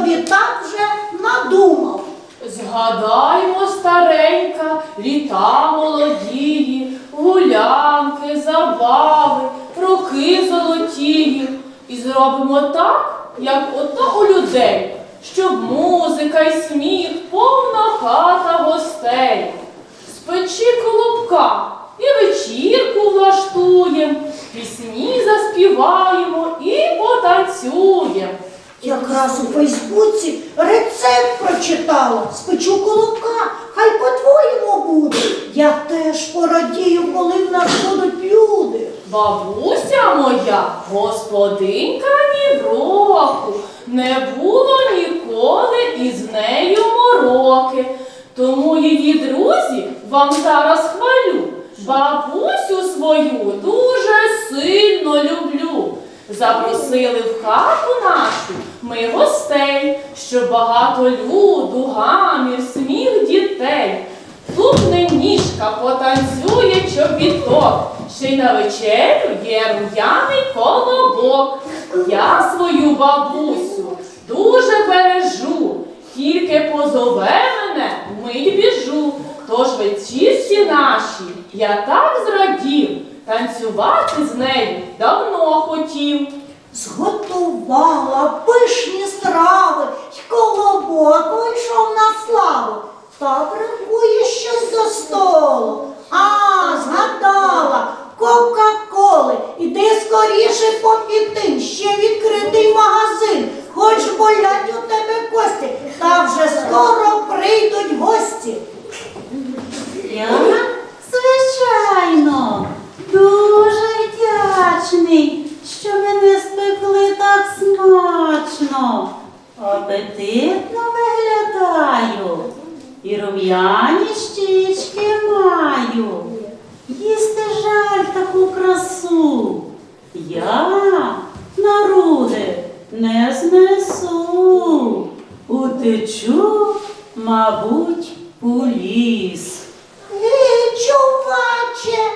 собі так вже надумав. Згадаймо, старенька, літа молодії, гулянки, забави, роки золотії. І зробимо так, як ото у людей, щоб музика й сміх, повна хата гостей. Спечи колобка і вечірку влаштуєм, пісні заспіваємо і потанцюєм. Якраз у Фейсбуці рецепт прочитала. Спечу колобка, хай по-твоєму буде. Я теж порадію, коли в нас будуть люди. Бабуся моя, господинка ні року, не було ніколи із нею мороки. Тому її друзі вам зараз хвалю. Бабусю свою дуже сильно люблю. Запросили в хату нашу ми гостей, щоб багато люду, гамір, сміх дітей. Тупне ніжка потанцює чобіток, ще й на вечерю є рум'яний колобок. Я свою бабусю дуже бережу, тільки позове мене, мить біжу. Тож вечірці наші я так зрадів, танцювати з нею давно хотів. Зготувала пишні страви, й колобок вийшов на славу. Та бракує щось до столу. А, згадала, Кока-Коли. Іди скоріше по пітин, ще відкритий магазин. Хоч болять у тебе кості, та вже скоро прийдуть гості. Я, звичайно, дуже вдячний, що мене спекли так смачно. Апетитно виглядаю і рум'яні щічки маю. Їсти жаль таку красу. Я на руди не знесу. Утечу, мабуть, у ліс. Ей, чуваче,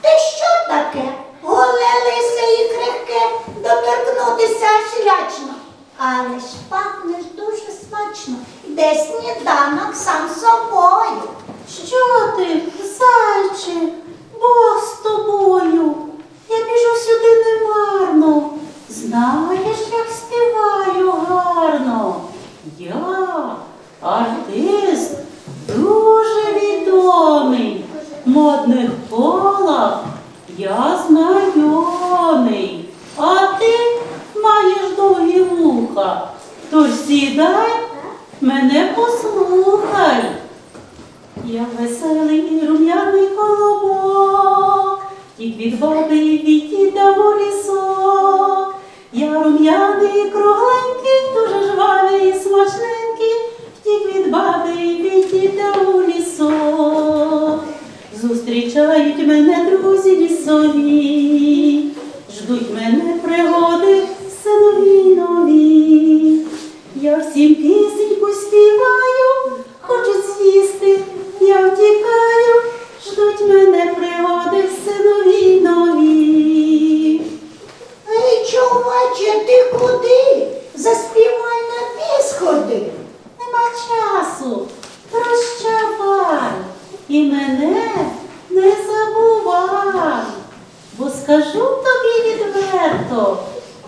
ти що таке? Голе лисе і крихке, доторкнутися аж лячно. Але ж пахнеш дуже смачно, де сніданок сам собою. Що ти, зайче, Бог з тобою? Модних колах я знайомий. А ти маєш довгі вуха. Тож сідай, мене послухай. Я веселий рум'яний колобок, тік від баби і від діда у лісок. Я рум'яний, кругленький, дуже жвавий і смачненький, втік від баби і від діда у лісок. Зустрічають мене друзі лісові, ждуть мене пригоди синові нові. Я всім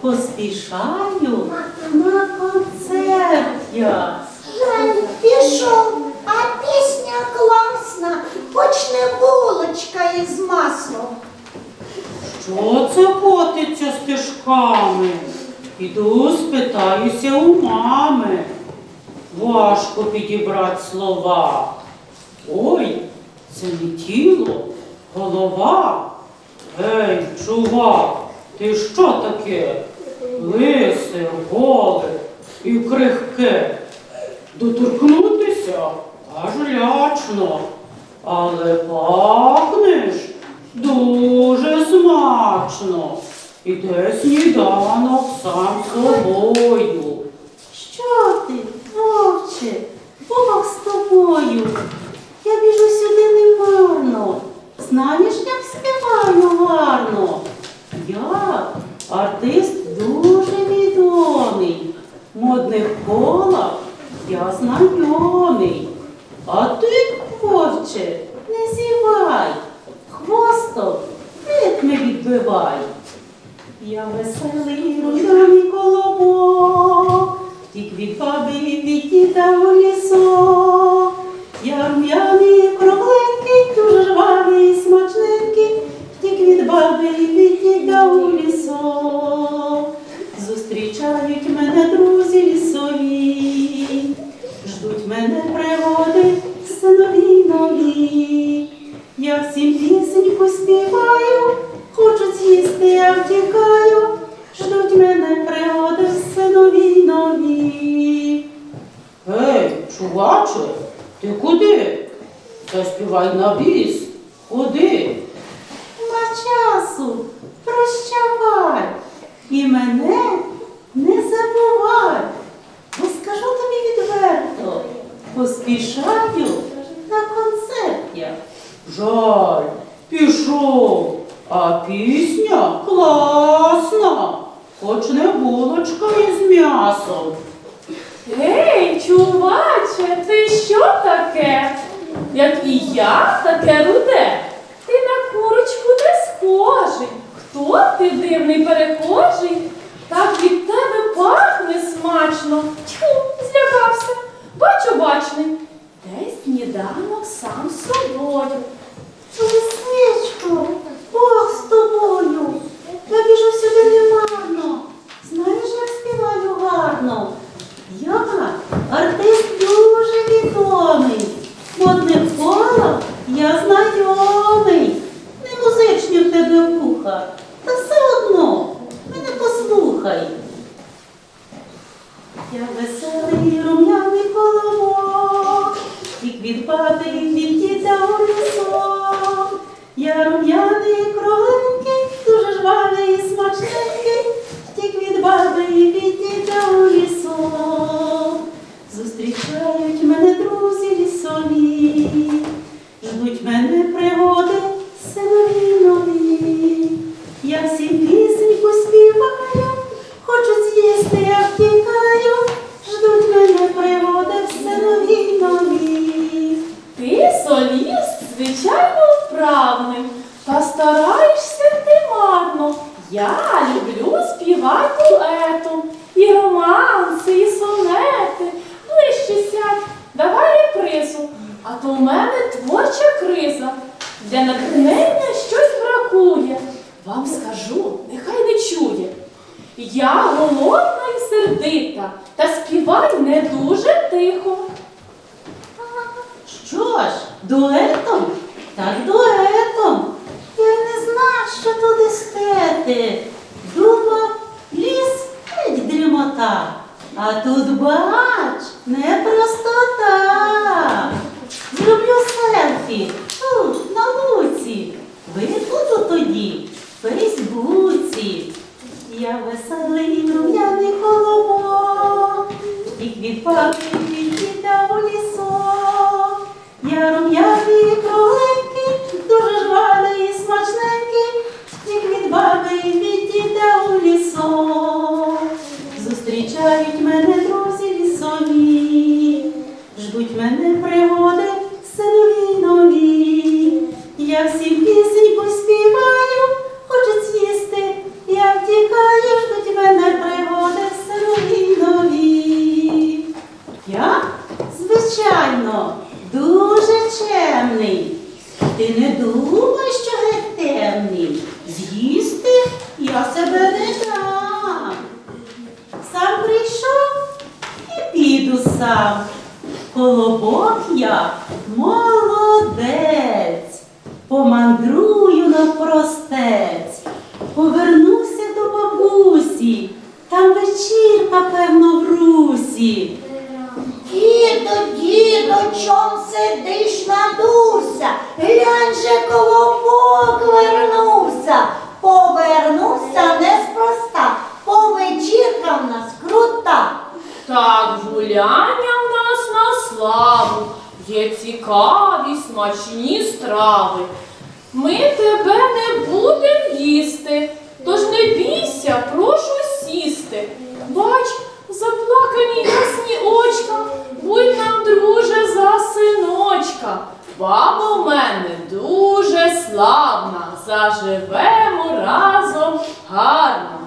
поспішаю на концерт я. Жаль, пішов, а пісня класна, хоч не булочка із маслом. Що це котиться стежками? Іду спитаюся у мами. Важко підібрати слова. Ой, це не тіло, голова. Ей, чувак, ти що таке? лисе, голе і крихке. Доторкнутися аж лячно, але пахнеш дуже смачно. Іде сніданок сам собою. Що ти, вовче, Бог з тобою? Я біжу сюди неварно. Знаєш, як співаю гарно. Як? Артист дуже відомий. Модних колах я знайомий. А ти, вовче, не зівай, хвостом ритми відбивай. Я веселий рудяний колобок, тік від баби від діда у лісок. Я рум'яний кругленький, дуже жвавий, смачненький, чуваче, ти куди? Заспівай на біс. Куди? Нема часу, прощавай, і мене не забувай, бо скажу тобі відверто, поспішаю на концерт я. Жаль, пішов. А пісня класна, хоч не булочка із м'ясом. Гей, чуваче, ти що таке? Як і я, таке руде. Ти на курочку не схожий. Хто ти дивний перехожий? Так від тебе пахне смачно. Тьфу, злякався. Бачу, бачний. Десь сніданок сам з собою. Лисичко, Бог з тобою. Я біжу сюди немарно. Знаєш, як співаю гарно. Я артист дуже відомий. В одних колах я знайомий. Не музичні в тебе вуха. Та все одно мене послухай. Вправний, та стараєшся ти марно. Я люблю співати дуетом, і романси, і сонети. Ближче сядь, давай репризу, а то в мене творча криза. Для натхнення щось бракує. Вам скажу, нехай не чує. Я голодна і сердита, та співай не дуже тихо. Що ж, дуетом? Так дуетом. Я не знав, що туди стети. Дуба ліс геть дрімота. А тут бач, не простота. Зроблю селфі звичайно, дуже чемний. Ти не думай, що геть темний. З'їсти я себе не дам. Сам прийшов і піду сам. Колобок я молодець. Помандрую навпростець. Повернуся до бабусі. Там вечірка, певно, в русі. Діду, діду, чом сидиш надувся? Глянь же колобок вернувся. Повернувся неспроста, повечірка в нас крута. Так, гуляння в нас на славу. є цікаві смачні страви. Ми тебе не будем їсти, тож не бійся, прошу сісти. Бач, будь нам, друже, за синочка. Баба в мене дуже славна, заживемо разом гарно.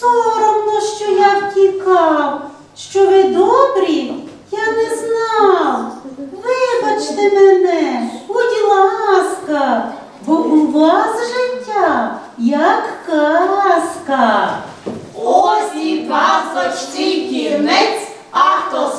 Соромно, що я втікав, що ви добрі, я не знав. Вибачте мене, будь ласка, бо у вас життя як казка. Ось і казочці кінець, а хто